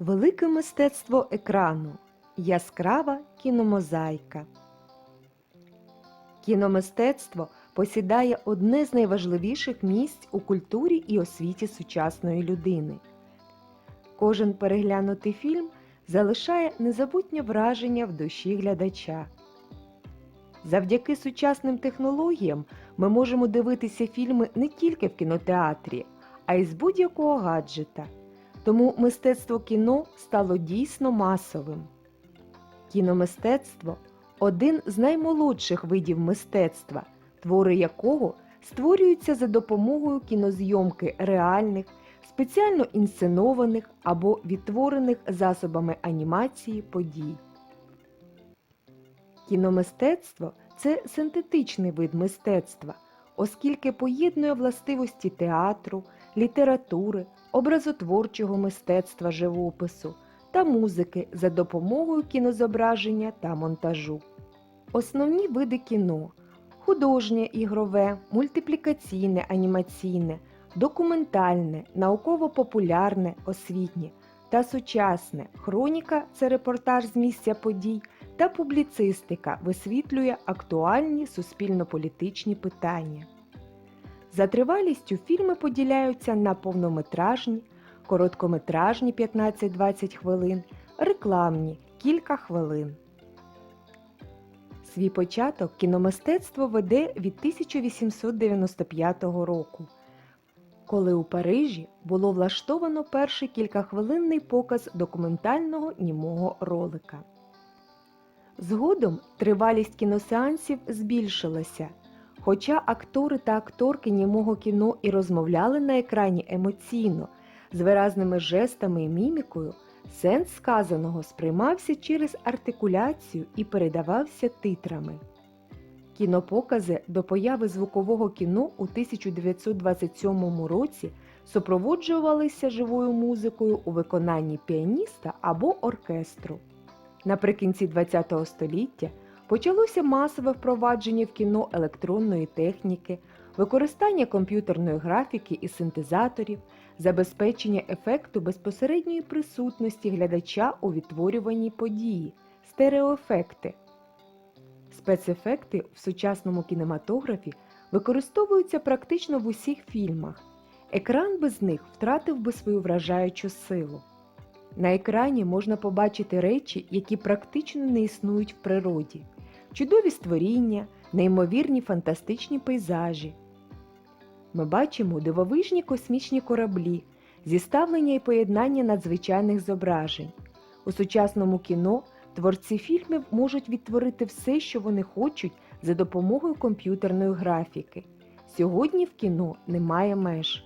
Велике мистецтво екрану. Яскрава кіномозаїка. Кіномистецтво посідає одне з найважливіших місць у культурі і освіті сучасної людини. Кожен переглянутий фільм залишає незабутнє враження в душі глядача. Завдяки сучасним технологіям ми можемо дивитися фільми не тільки в кінотеатрі, а й з будь-якого гаджета. Тому мистецтво кіно стало дійсно масовим. Кіномистецтво один з наймолодших видів мистецтва, твори якого створюються за допомогою кінозйомки реальних, спеціально інсценованих або відтворених засобами анімації подій. Кіномистецтво це синтетичний вид мистецтва, оскільки поєднує властивості театру, літератури, образотворчого мистецтва живопису та музики за допомогою кінозображення та монтажу. Основні види кіно художнє ігрове, мультиплікаційне анімаційне, документальне, науково-популярне, освітнє та сучасне хроніка це репортаж з місця подій та публіцистика висвітлює актуальні суспільно-політичні питання. За тривалістю фільми поділяються на повнометражні, короткометражні 15-20 хвилин, рекламні кілька хвилин. Свій початок кіномистецтво веде від 1895 року, коли у Парижі було влаштовано перший кількахвилинний показ документального німого ролика. Згодом тривалість кіносеансів збільшилася, хоча актори та акторки німого кіно і розмовляли на екрані емоційно, з виразними жестами і мімікою, сенс сказаного сприймався через артикуляцію і передавався титрами. Кінопокази до появи звукового кіно у 1927 році супроводжувалися живою музикою у виконанні піаніста або оркестру. Наприкінці ХХ століття почалося масове впровадження в кіно електронної техніки, використання комп'ютерної графіки і синтезаторів, забезпечення ефекту безпосередньої присутності глядача у відтворюванні події, стереоефекти. Спецефекти в сучасному кінематографі використовуються практично в усіх фільмах. Екран без них втратив би свою вражаючу силу. На екрані можна побачити речі, які практично не існують в природі, чудові створіння, неймовірні фантастичні пейзажі. Ми бачимо дивовижні космічні кораблі, зіставлення і поєднання надзвичайних зображень. У сучасному кіно творці фільмів можуть відтворити все, що вони хочуть за допомогою комп'ютерної графіки. Сьогодні в кіно немає меж.